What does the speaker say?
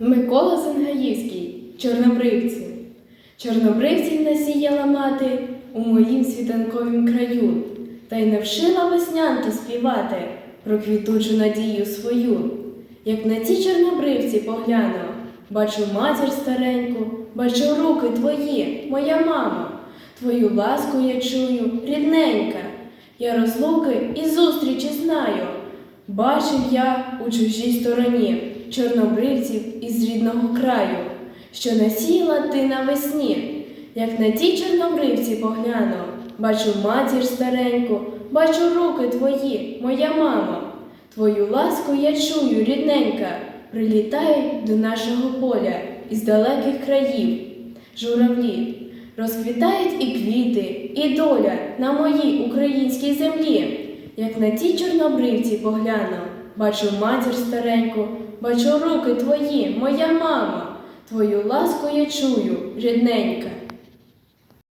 Микола Зангаївський, Чорнобривці. Чорнобривців насіяла мати у моїм світанковім краю, та й навшила веснянки співати про квітучу надію свою. Як на ці чорнобривці погляну, бачу матір стареньку, бачу руки твої, моя мама. Твою ласку я чую, рідненька, я розлуки і зустрічі знаю. Бачив я у чужій стороні чорнобривців із рідного краю, що насіяла ти навесні, як на ті чорнобривці погляну, бачу матір стареньку, бачу руки твої, моя мама. Твою ласку я чую, рідненька, прилітають до нашого поля із далеких країв. Журавлі, розквітають і квіти, і доля на моїй українській землі. Як на ті чорнобривці погляну, бачу матір стареньку, бачу руки твої, моя мама. Твою ласку я чую, рідненька,